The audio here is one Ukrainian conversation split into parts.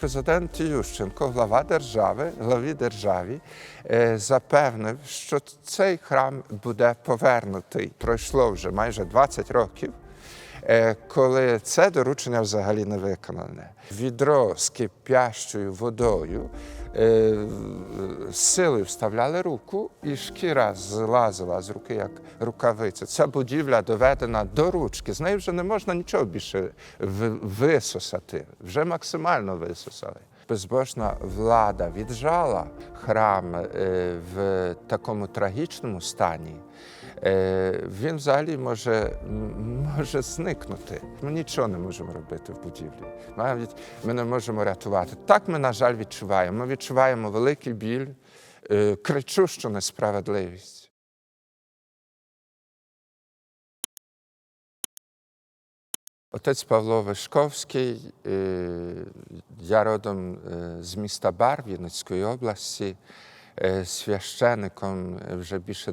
Президент Ющенко, глава держави, главі державі, е, запевнив, що цей храм буде повернутий. Пройшло вже майже 20 років, е, коли це доручення взагалі не виконане. Відро з кипящою водою з силою вставляли руку, і шкіра злазила з руки, як рукавиця. Ця будівля доведена до ручки. З неї вже не можна нічого більше висосати, вже максимально висосали. Безбожна влада віджала храм е, в такому трагічному стані. Е, Він взагалі може, може зникнути. Ми нічого не можемо робити в будівлі. Навіть ми не можемо рятувати. Так ми, на жаль, відчуваємо. Ми відчуваємо великий біль, е, кричущу несправедливість. Отець Павло Вишковський, е, я родом з міста Бар Вінницької області, священником вже більше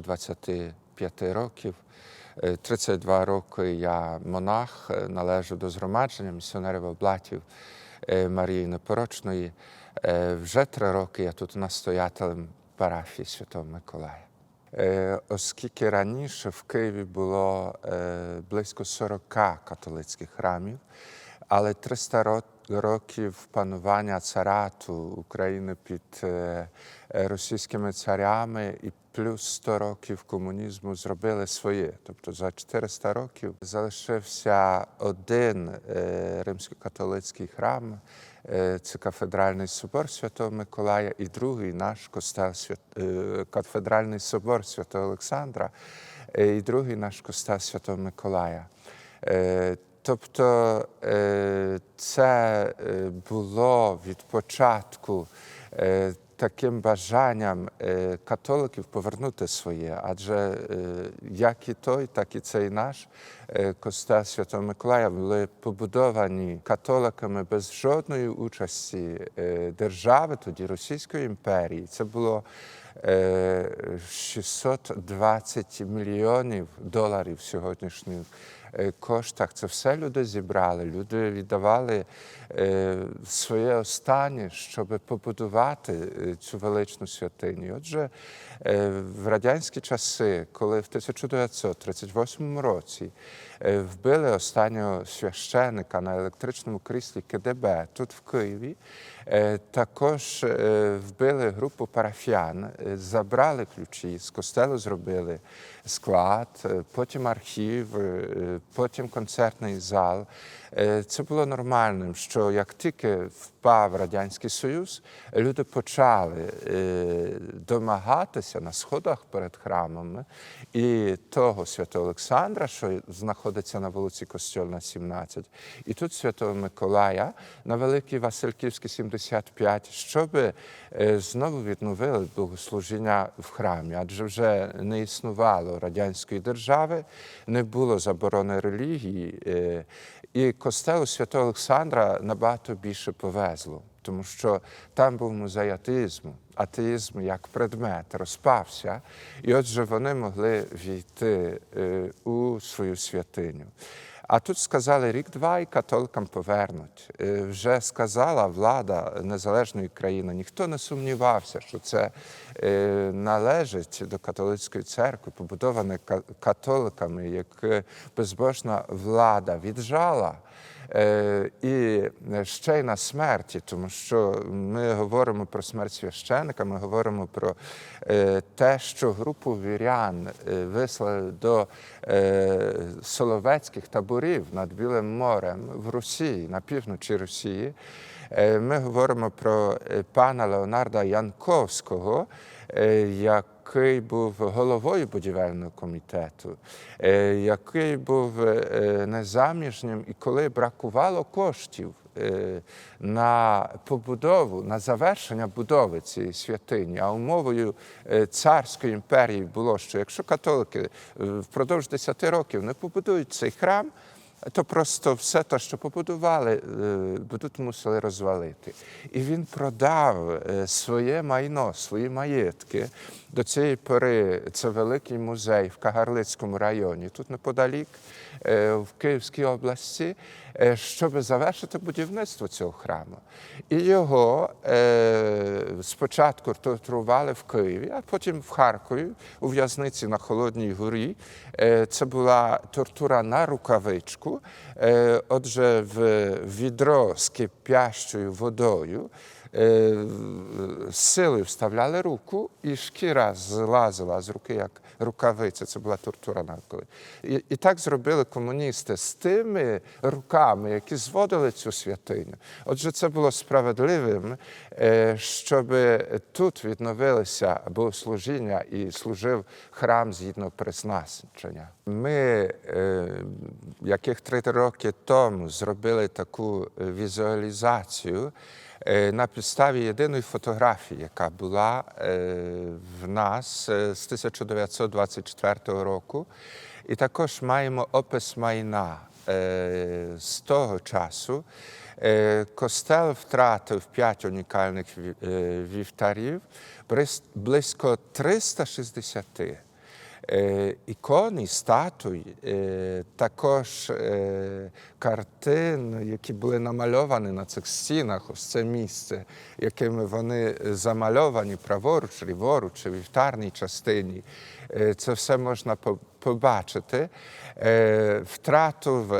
25 років. Е, 32 роки я монах, е, належу до згромадження місіонерів облатів е, Марії Непорочної. Е, Вже три роки я тут настоятелем парафії Святого Миколая. Е, Оскільки раніше в Києві було е, близько 40 католицьких храмів, але 300 років панування царату України під е, е, російськими царями і плюс 100 років комунізму зробили своє. Тобто за 400 років залишився один е, римсько-католицький храм. Е, Це кафедральний собор Святого Миколая і другий наш костел е, кафедральний собор Святого Олександра, і другий наш костел Святого Миколая. Тобто це було від початку таким бажанням е, католиків повернути своє, адже е, як і той, так і цей наш е, костел Святого Миколая були побудовані католиками без жодної участі держави, тоді Російської імперії. Це було е, 620 мільйонів доларів сьогоднішніх коштах. Це все люди зібрали. Люди віддавали е, своє останнє, щоб побудувати е, цю величну святиню. Отже, е, в радянські часи, коли в 1938 році е, вбили останнього священика на електричному кріслі КДБ тут в Києві, е, також е, вбили групу парафіян, е, забрали ключі з костелу, зробили склад, е, потім архів, е, потім концертний зал. Е, Це було нормальним, що як тільки впав Радянський Союз, люди почали е, домагатися на сходах перед храмами. І того святого Олександра, що знаходиться на вулиці Костьольна, 17, і тут святого Миколая на Великій Васильківській 75, щоб е, знову відновили богослужіння в храмі, адже вже не існувало радянської держави, не було заборони релігії, і костелу святого Олександра набагато більше повезло, тому що там був музей атеїзму. Атеїзм як предмет розпався, і отже вони могли війти е, у свою святиню. А тут сказали рік-два і католикам повернуть. Е, Вже сказала влада незалежної країни. Ніхто не сумнівався, що це е, належить до католицької церкви, побудоване ка- католиками, як е, безбожна влада віджала. Е, І ще й на смерті, тому що ми говоримо про смерть священика, ми говоримо про е, те, що групу вірян е, вислали до Соловецьких таборів над Білим морем в Росії, на півночі Росії. Ми говоримо про пана Леонарда Янковського, е, який був головою будівельного комітету, е, який був е, незаміжнім, і коли бракувало коштів е, на побудову, на завершення будови цієї святині, а умовою царської імперії було, що якщо католики впродовж 10 років не побудують цей храм, то просто все те, що побудували, будуть мусили розвалити. І він продав е, своє майно, свої маєтки. До цієї пори це великий музей в Кагарлицькому районі, тут неподалік, е, в Київській області, е, щоб завершити будівництво цього храму. І його е, спочатку тортурували в Києві, а потім в Харкові, у в'язниці на Холодній горі. Е, Це була тортура на рукавичку. Е, Отже, в відро з кипящою водою е, силою вставляли руку, і шкіра злазила з руки, як рукавиця. Це була тортура навколо. І, і так зробили комуністи з тими руками, які зводили цю святиню. Отже, це було справедливим, е, щоб тут відновилося богослужіння і служив храм згідно призначення. Ми е, яких три роки тому зробили таку е, візуалізацію на підставі єдиної фотографії, яка була е, в нас е, з 1924 року. І також маємо опис майна е, з того часу. Е, Костел втратив п'ять унікальних е, вівтарів, близько 360 е, ікон, статуй, е, також е, картин, які були намальовані на цих стінах, ось це місце, якими вони замальовані праворуч, ліворуч, вівтарній частині. Це все можна побачити. Втратив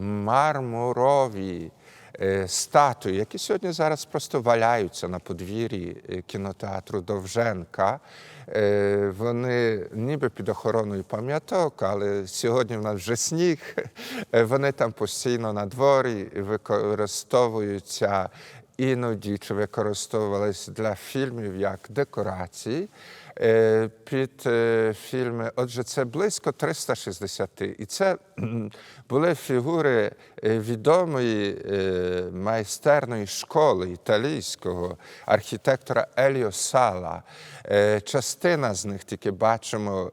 мармурові статуї, які сьогодні зараз просто валяються на подвір'ї е, кінотеатру Довженка. Е, Вони ніби під охороною пам'яток, але сьогодні в нас вже сніг. Е, Вони там постійно на дворі використовуються іноді чи використовувалися для фільмів як декорації. Е, Під е, фільми, отже, це близько 360. І це були фігури е, відомої майстерної школи італійського архітектора Еліо Сала. Частина з них тільки бачимо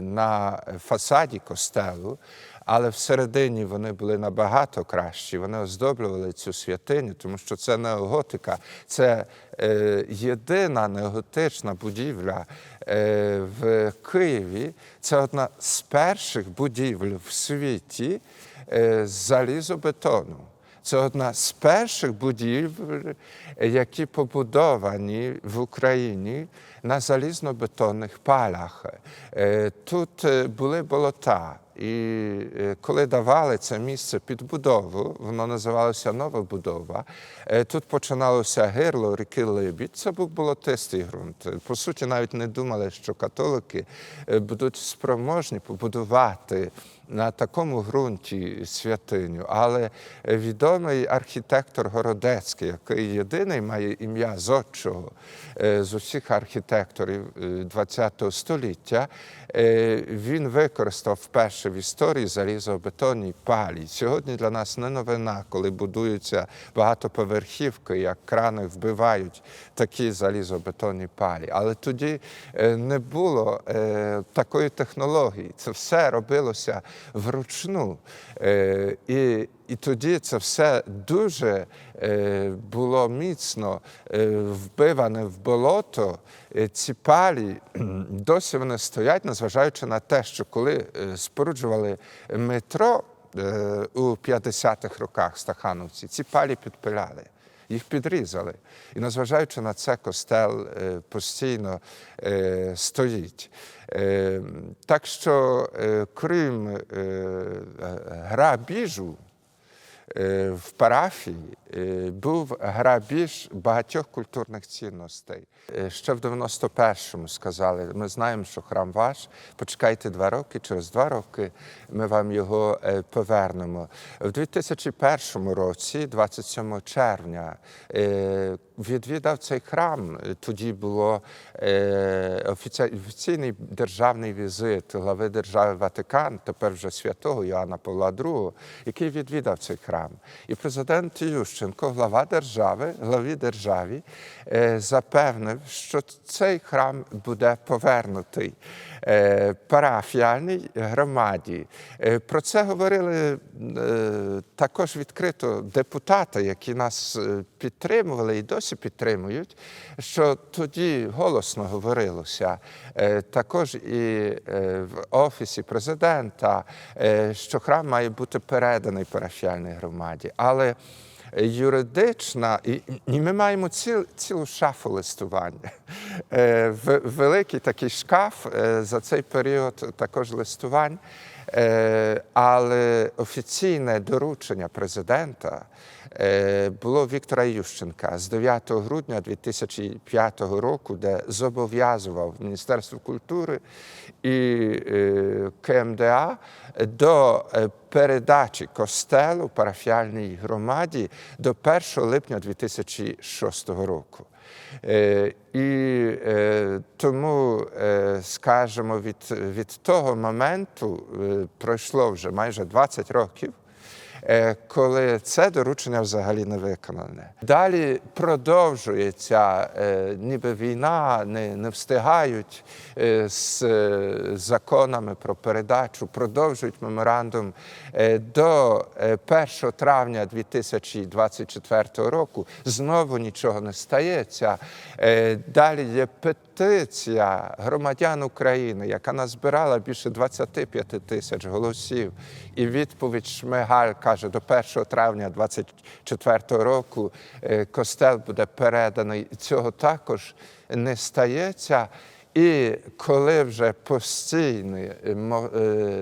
на фасаді костелу. Але всередині вони були набагато кращі. Вони оздоблювали цю святиню, тому що це неоготика, це е, єдина неоготична будівля е, в Києві. Це одна з перших будівель в світі е, з залізобетону. Це одна з перших будівель, які побудовані в Україні на залізнобетонних палях. Е, Тут е, були болота. І е, коли давали це місце під будову, воно називалося Нова будова. е, Тут починалося гирло ріки Либідь. Це був болотистий ґрунт. По суті, навіть не думали, що католики е, будуть спроможні побудувати на такому ґрунті святиню. Але е, відомий архітектор Городецький, який єдиний має ім'я зодчого е, з усіх архітекторів ХХ століття, е, він використав вперше в історії залізобетонні палі. Сьогодні для нас не новина, коли будуються багатоповерхівки, як крани вбивають такі залізобетонні палі. Але тоді е, не було е, такої технології. Це все робилося вручну. Е, І, і тоді це все дуже е, було міцно е, вбиване в болото. Ці палі досі вони стоять, незважаючи на те, що коли споруджували метро у 50-х роках Стахановці, ці палі підпиляли. Їх підрізали. І незважаючи на це, костел е, постійно е, стоїть. Е, так що, крім грабіжу, в парафії е, був грабіж багатьох культурних цінностей. Е, Ще в 91-му сказали, ми знаємо, що храм ваш, почекайте два роки, через два роки ми вам його е, повернемо. В 2001 році, 27 червня, е, відвідав цей храм. Тоді було е, офіційний державний візит глави держави Ватикан, тепер вже святого Іоанна Павла II, який відвідав цей храм. Храм. І президент Ющенко, глава держави, главі державі, е, запевнив, що цей храм буде повернутий е, парафіальній громаді. Е, Про це говорили також відкрито депутати, які нас підтримували і досі підтримують, що тоді голосно говорилося. Також і в офісі президента, що храм має бути переданий парафіальній громаді. Але юридична, і, і ми маємо ціл, цілу шафу листування. Е, в- Великий такий шкаф е, за цей період також листувань. Е, Але офіційне доручення президента е, було Віктора Ющенка з 9 грудня 2005 року, де зобов'язував Міністерство культури і е, КМДА до передачі костелу парафіальній громаді до 1 липня 2006 року. Е, І е, тому, е, скажімо, від, від того моменту пройшло вже майже 20 років. Е, Коли це доручення взагалі не виконане. Далі продовжується, е, ніби війна, не, не встигають е, з законами про передачу, продовжують меморандум до е, 1 травня 2024 року. Знову нічого не стається. Далі є петиція громадян України, яка назбирала більше 25 тисяч голосів. І відповідь Шмигаль каже, до 1 травня 2024 року е, костел буде переданий. І Цього також не стається. І коли вже постійне е, е,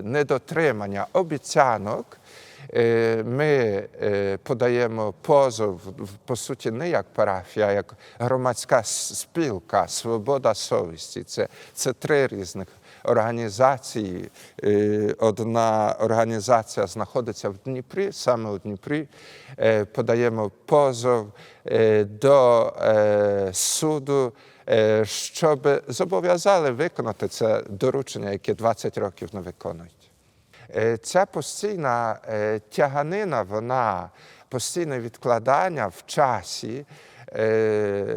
недотримання обіцянок, Ми е, подаємо позов по суті не як парафія, а як громадська спілка, свобода совісті. Це, це три різних організації. Е, Одна організація знаходиться в Дніпрі, саме у Дніпрі. Е, Подаємо позов е, до е, суду. е, Щоб зобов'язали виконати це доручення, яке 20 років не виконують. Е, Ця постійна е, тяганина, вона постійне відкладання в часі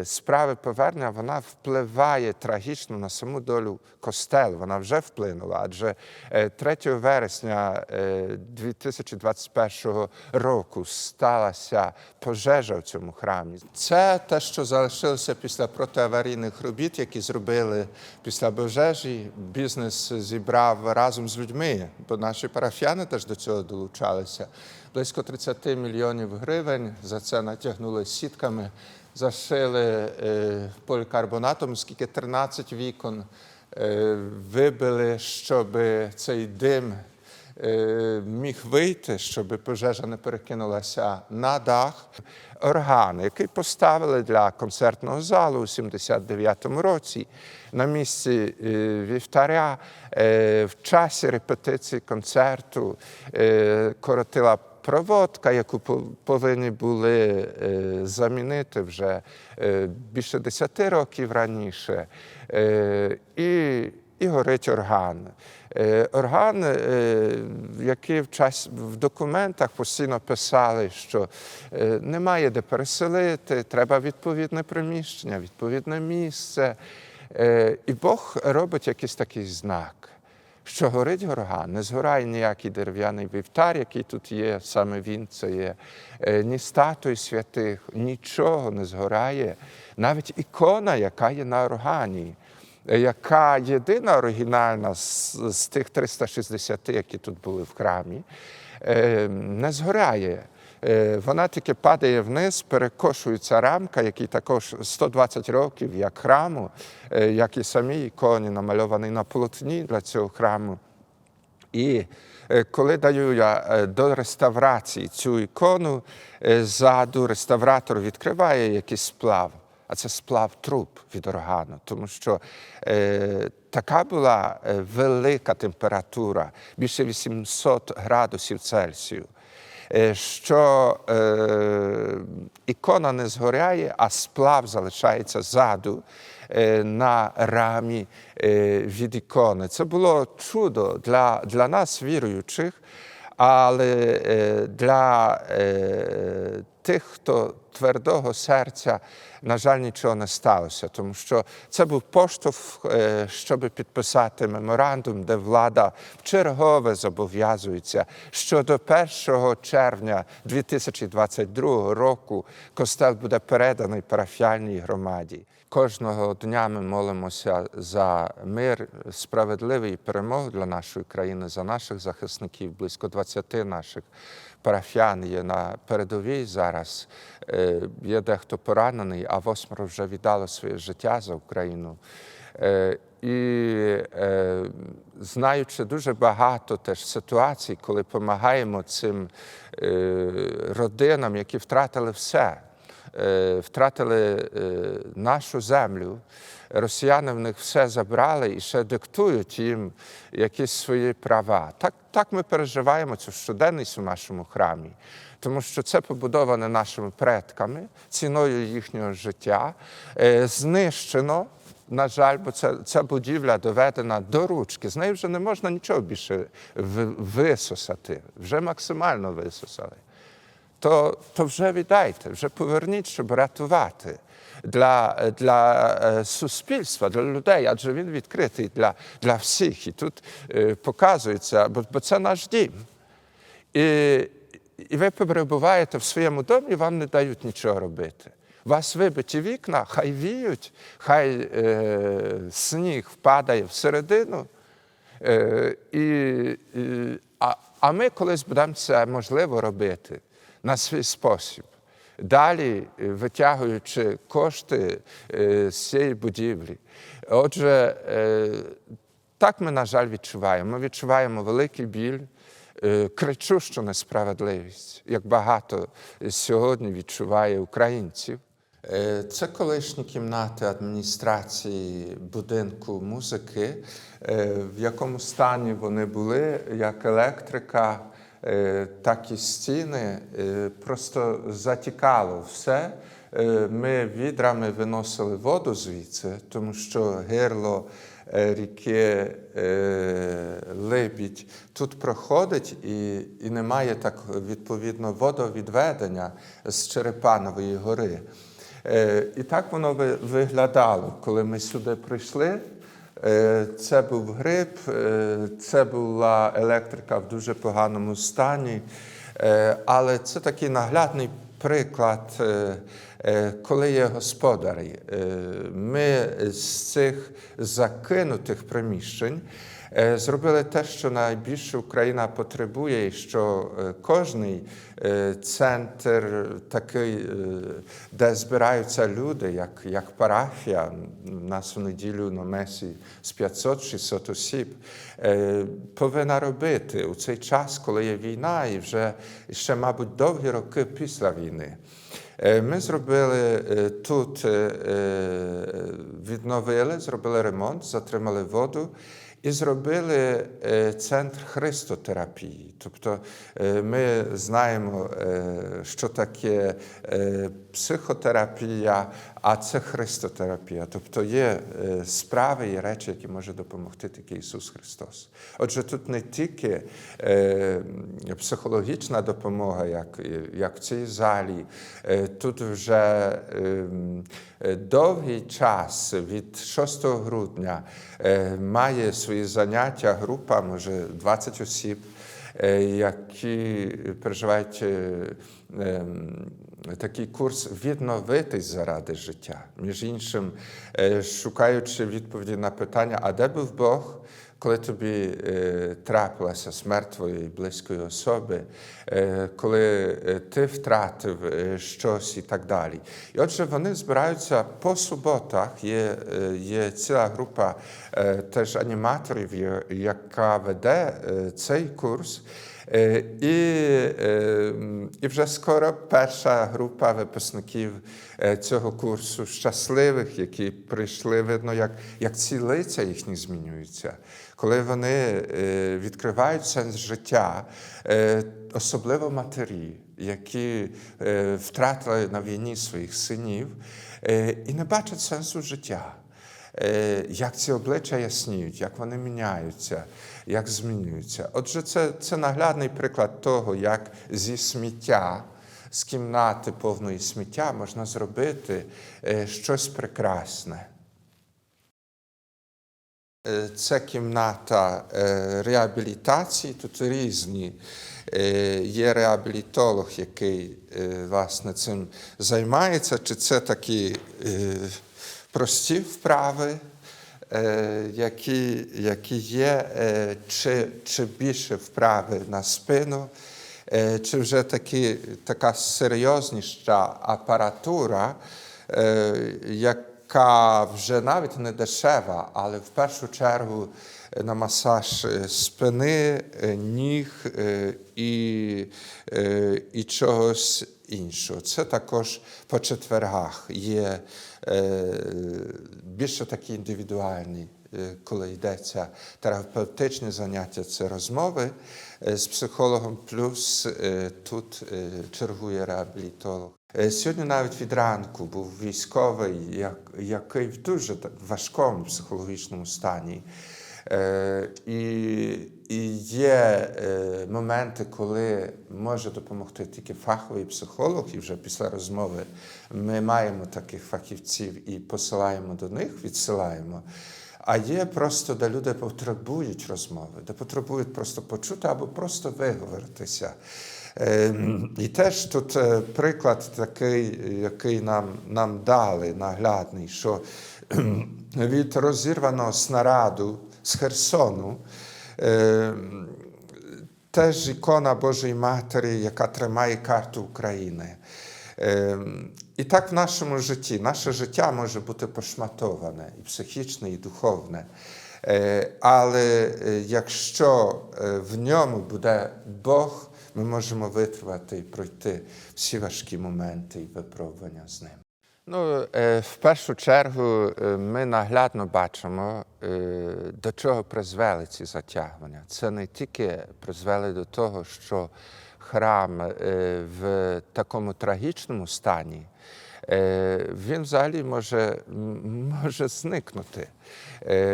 справи повернення, вона впливає трагічно на саму долю костелу. Вона вже вплинула, адже е, 3 вересня е, 2021 року сталася пожежа в цьому храмі. Це те, що залишилося після протиаварійних робіт, які зробили після пожежі. Бізнес зібрав разом з людьми, бо наші парафіяни теж до цього долучалися. Близько 30 мільйонів гривень за це натягнули сітками, зашили е, полікарбонатом, скільки 13 вікон е, вибили, щоб цей дим е, міг вийти, щоб пожежа не перекинулася на дах. Орган, який поставили для концертного залу у 79-му році на місці вівтаря, в часі репетиції концерту коротила проводка, яку повинні були е, замінити вже е, більше 10 років раніше. Е, І і горить орган. Орган, який в час в документах постійно писали, що немає де переселити, треба відповідне приміщення, відповідне місце. І Бог робить якийсь такий знак. Що горить горга, не згорає ніякий дерев'яний вівтар, який тут є, саме він це є, е, ні статуї святих, нічого не згорає. Навіть ікона, яка є на органі, е, яка єдина оригінальна з, з тих 360, які тут були в храмі, е, не згоряє. Е, Вона тільки падає вниз, перекошується рамка, який також 120 років, як храму, е, як і самі іконі, намальовані на полотні для цього храму. І е, коли даю я до реставрації цю ікону, ззаду реставратор відкриває якийсь сплав, а це сплав труб від органу, тому що е, така була велика температура, більше 800 градусів Цельсію. Е, Що е, ікона не згоряє, а сплав залишається ззаду е, на рамі від ікони. Це було чудо для, для нас, віруючих, Але е, для е, тих, хто твердого серця, на жаль, нічого не сталося, тому що це був поштовх, е, щоб підписати меморандум, де влада вчергове зобов'язується, що до 1 червня 2022 року костел буде переданий парафіальній громаді. Кожного дня ми молимося за мир, справедливий перемог для нашої країни, за наших захисників. Близько 20 наших парафіян є на передовій зараз. Е, Є дехто поранений, а восьмеро вже віддало своє життя за Україну. Е, І е, знаючи дуже багато теж ситуацій, коли допомагаємо цим родинам, які втратили все втратили е, нашу землю. Росіяни в них все забрали і ще диктують їм якісь свої права. Так, так ми переживаємо цю щоденність у нашому храмі, тому що це побудоване нашими предками, ціною їхнього життя, е, знищено. На жаль, бо це, ця будівля доведена до ручки. З неї вже не можна нічого більше висосати. Вже максимально висосали то, то вже віддайте, вже поверніть, щоб рятувати для, для суспільства, для людей, адже він відкритий для, для всіх. І тут показується, бо, бо це наш дім. І, і ви перебуваєте в своєму домі, вам не дають нічого робити. Вас вибиті вікна, хай віють, хай е, сніг впадає всередину. Е, і, і, а, а ми колись будемо це можливо робити на свій спосіб. Далі е, витягуючи кошти е, з цієї будівлі. Отже, е, так ми, на жаль, відчуваємо. Ми відчуваємо великий біль, кричущу несправедливість, як багато сьогодні відчуває українців. Це колишні кімнати адміністрації будинку музики, в якому стані вони були, як електрика, так і стіни. е, Просто затікало все. Е, Ми відрами виносили воду звідси, тому що гирло е, ріки е, Либідь тут проходить і, і немає так відповідно водовідведення з Черепанової гори. Е, І так воно виглядало, коли ми сюди прийшли. Е, Це був гриб, е, це була електрика в дуже поганому стані. Е, Але це такий наглядний приклад, коли є господарі. Ми з цих закинутих приміщень зробили те, що найбільше Україна потребує, і що е, е, центр такий, е, де збираються люди, як, як парафія, нас в неділю на месі з 500-600 осіб, е, повинна робити у цей час, коли є війна, і вже ще, мабуть, довгі роки після війни. Е, Ми зробили е, тут, е, е, відновили, зробили ремонт, затримали воду і зробили е, центр христотерапії. Тобто е, ми знаємо, е, що таке психотерапія, а це христотерапія. Тобто є е, справи і речі, які може допомогти тільки Ісус Христос. Отже, тут не тільки е, психологічна допомога, як, як в цій залі, е, тут вже ем, довгий час від 6 грудня має свої заняття група, може 20 осіб, які переживають ем, такий курс відновитись заради життя. Між іншим, е, шукаючи відповіді на питання, а де був Бог? Коли тобі е, трапилася смерть твоєї близької особи, е, коли ти втратив щось і так далі. І отже, вони збираються по суботах. Є, є ціла група теж аніматорів, яка веде цей курс. Е, І, е, і вже скоро перша група випускників е, цього курсу щасливих, які прийшли, видно, як, як ці лиця їхні змінюються, коли вони відкривають сенс життя, особливо матері, які втратили на війні своїх синів і не бачать сенсу життя. як ці обличчя ясніють, як вони міняються, як змінюються. Отже, це, це наглядний приклад того, як зі сміття, з кімнати повної сміття можна зробити е, щось прекрасне. Е, Це кімната е, реабілітації. Тут різні. Є реабілітолог, який власне цим займається. Чи це такі прості вправи, які, які є, е, чи, чи більше вправи на спину, е, чи вже такі, така серйозніша апаратура, е, яка вже навіть не дешева, але в першу чергу на масаж е, спини, е, ніг е, і, е, і чогось іншого. Це також по четвергах є е, більше такі індивідуальні, е, коли йдеться терапевтичні заняття, це розмови е, з психологом, плюс е, тут е, чергує реабілітолог. Е, Сьогодні навіть від ранку був військовий, як- який в дуже важкому психологічному стані. Е, І, і є е, моменти, коли може допомогти тільки фаховий психолог, і вже після розмови ми маємо таких фахівців і посилаємо до них, відсилаємо. А є просто, де люди потребують розмови, де потребують просто почути або просто виговоритися. Е, І теж тут приклад такий, який нам, нам дали наглядний, що від розірваного снараду з Херсону теж ікона Божої Матері, яка тримає карту України. І так в нашому житті. Наше життя може бути пошматоване і психічне, і духовне. Але якщо в ньому буде Бог, ми можемо витримати і пройти всі важкі моменти і випробування з ним. Ну, е, в першу чергу е, ми наглядно бачимо, е, до чого призвели ці затягування. Це не тільки призвели до того, що храм в такому трагічному стані, він взагалі може, може зникнути.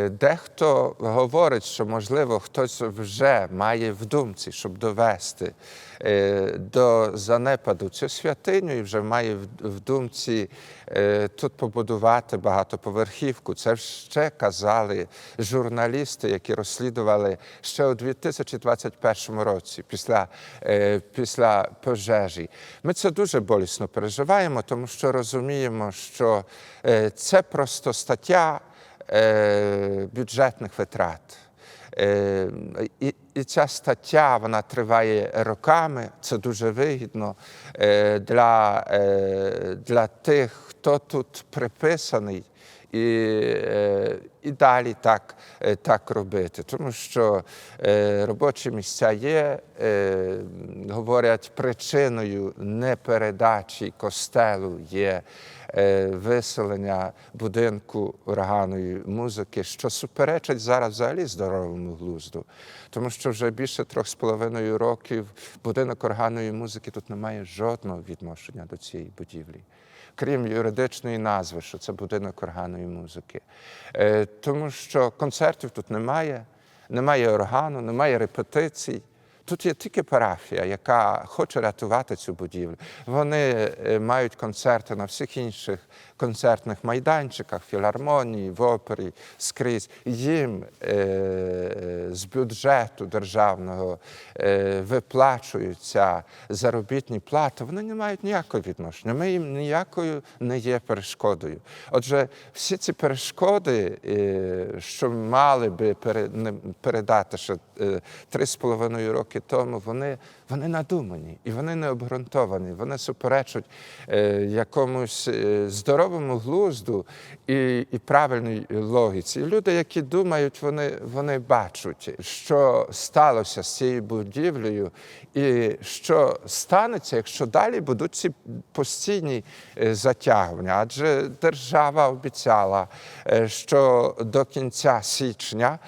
Дехто говорить, що, можливо, хтось вже має в думці, щоб довести до занепаду цю святиню і вже має в- думці е, тут побудувати багатоповерхівку. Це ще казали журналісти, які розслідували ще у 2021 році, після, е, після пожежі. Ми це дуже болісно переживаємо, тому що розуміємо, що е, це просто стаття е, бюджетних витрат. Е, і ця стаття вона триває роками. Це дуже вигідно е, для, е, для тих, хто тут приписаний. І, е, і далі так, е, так робити, тому що е, робочі місця є, говорять, причиною непередачі костелу є виселення будинку органної музики, що суперечить зараз взагалі здоровому глузду, тому що вже більше трьох з половиною років будинок органної музики тут не має жодного відношення до цієї будівлі. Крім юридичної назви, що це будинок органної музики. Е, тому що концертів тут немає, немає органу, немає репетицій. Тут є тільки парафія, яка хоче рятувати цю будівлю. Вони е, мають концерти на всіх інших концертних майданчиках, філармонії, в опері, скрізь. Їм е, з бюджету державного е, виплачуються заробітні плати. Вони не мають ніякого відношення. Ми їм ніякою не є перешкодою. Отже, всі ці перешкоди, е, що мали би передати ще три з половиною роки тому, вони, вони надумані і вони не обґрунтовані. Вони суперечать е, якомусь е, здоровому глузду і, і правильній логіці. Люди, які думають, вони, вони бачать, що сталося з цією будівлею, і що станеться, якщо далі будуть ці постійні е, затягування. Адже держава обіцяла, е, що до кінця січня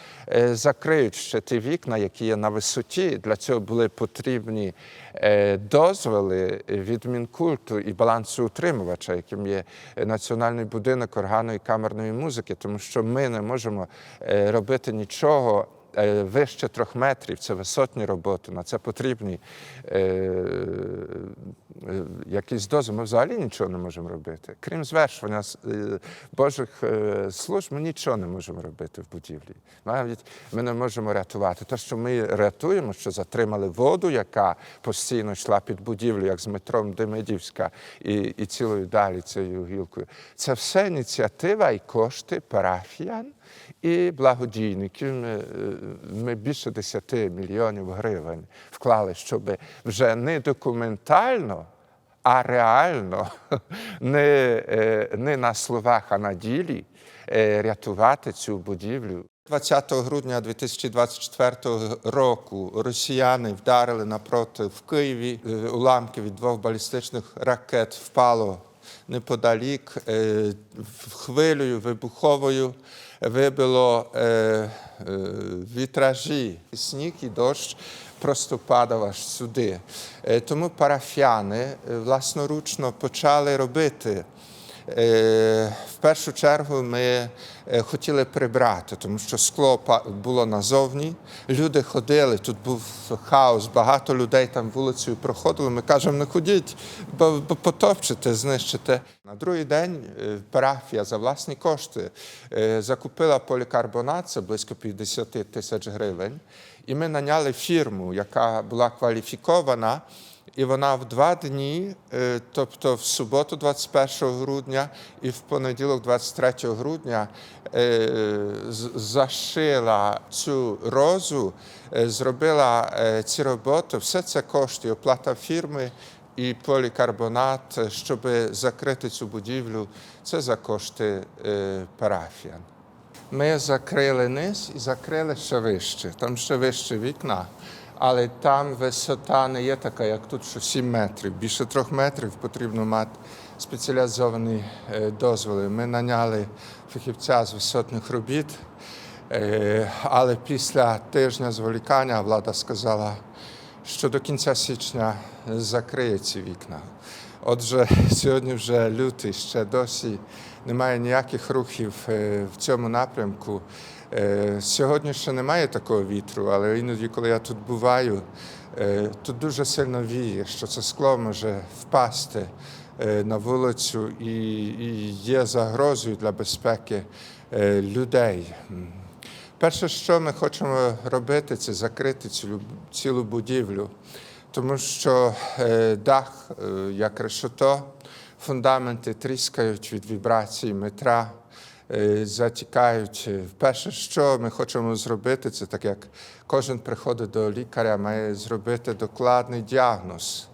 закриють ще ті вікна, які є на висоті, для цього були потрібні е, дозволи від Мінкульту і балансоутримувача, яким є Національний будинок органної камерної музики, тому що ми не можемо е, робити нічого. Е, Вище трьох метрів це висотні роботи, на це потрібні е, е, якісь дозволи. Ми взагалі нічого не можемо робити. Крім е, Божих служб, ми нічого не можемо робити в будівлі. Навіть ми не можемо рятувати. Те, що ми рятуємо, що затримали воду, яка постійно йшла під будівлю, як з метром Демидівська і, і цілою далі цією гілкою. Це все ініціатива і кошти парафіян і благодійників. Ми, е, ми більше 10 мільйонів гривень вклали, щоб вже не документально, а реально, не, е, не на словах, а на ділі е, рятувати цю будівлю. 20 грудня 2024 року росіяни вдарили напроти в Києві. Уламки від двох балістичних ракет впало неподалік е, хвилею вибуховою вибило е, е, вітражі. Сніг і дощ просто падав аж сюди. Тому парафіяни власноручно почали робити. Е, В першу чергу ми е, хотіли прибрати, тому що скло було назовні. Люди ходили, тут був хаос, багато людей там вулицею проходили. Ми кажемо, не ходіть, бо, потопчете, знищите. На другий день е, парафія за власні кошти е, закупила полікарбонат, це близько 50 тисяч гривень. І ми наняли фірму, яка була кваліфікована. І вона в два дні, е, тобто в суботу, 21 грудня, і в понеділок, 23 грудня, е, зашила цю розу, е, зробила ці роботи. Все це коштує оплата фірми і полікарбонат, щоб закрити цю будівлю. Це за кошти парафіян. Ми закрили низ і закрили ще вище. Там ще вище вікна, але там висота не є така, як тут, що 7 метрів. Більше трьох метрів потрібно мати спеціалізовані е, дозволи. Ми наняли фахівця з висотних робіт, е, але після тижня зволікання влада сказала, що до кінця січня закриє ці вікна. Отже, сьогодні вже лютий, ще досі немає ніяких рухів е, в цьому напрямку. Е, Сьогодні ще немає такого вітру, але іноді, коли я тут буваю, е, тут дуже сильно віє, що це скло може впасти е, на вулицю і, є загрозою для безпеки людей. Перше, що ми хочемо робити, це закрити цю цілу будівлю, тому що дах, як решето, фундаменти тріскають від вібрацій метра, затікають. Е, Перше, що ми хочемо зробити, це так як кожен приходить до лікаря, має зробити докладний діагноз.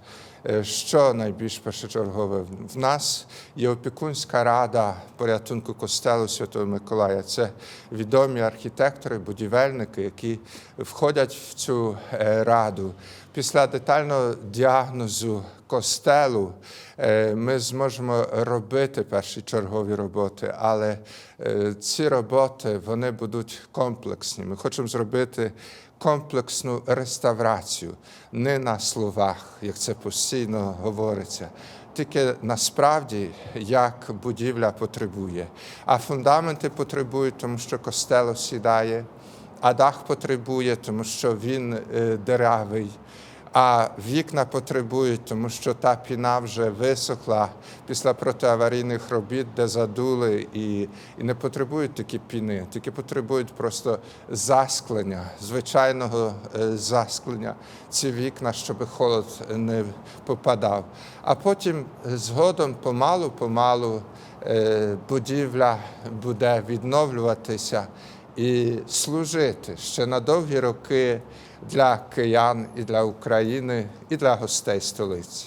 Е, Що найбільш першочергове в нас є опікунська рада порятунку костелу Святого Миколая. Це відомі архітектори, будівельники, які входять в цю е, раду. Після детального діагнозу костелу е, ми зможемо робити перші чергові роботи, але е, ці роботи вони будуть комплексні. Ми хочемо зробити комплексну реставрацію, не на словах, як це постійно говориться. Тільки насправді як будівля потребує. А фундаменти потребують, тому що костело сідає, а дах потребує, тому що він е, деревий. А вікна потребують, тому що та піна вже висохла після протиаварійних робіт, де задули, і, і не потребують такі піни, тільки потребують просто засклення, звичайного е, засклення ці вікна, щоб холод не попадав. А потім е, згодом помалу-помалу будівля буде відновлюватися і служити ще на довгі роки для киян і для України, і для гостей столиці.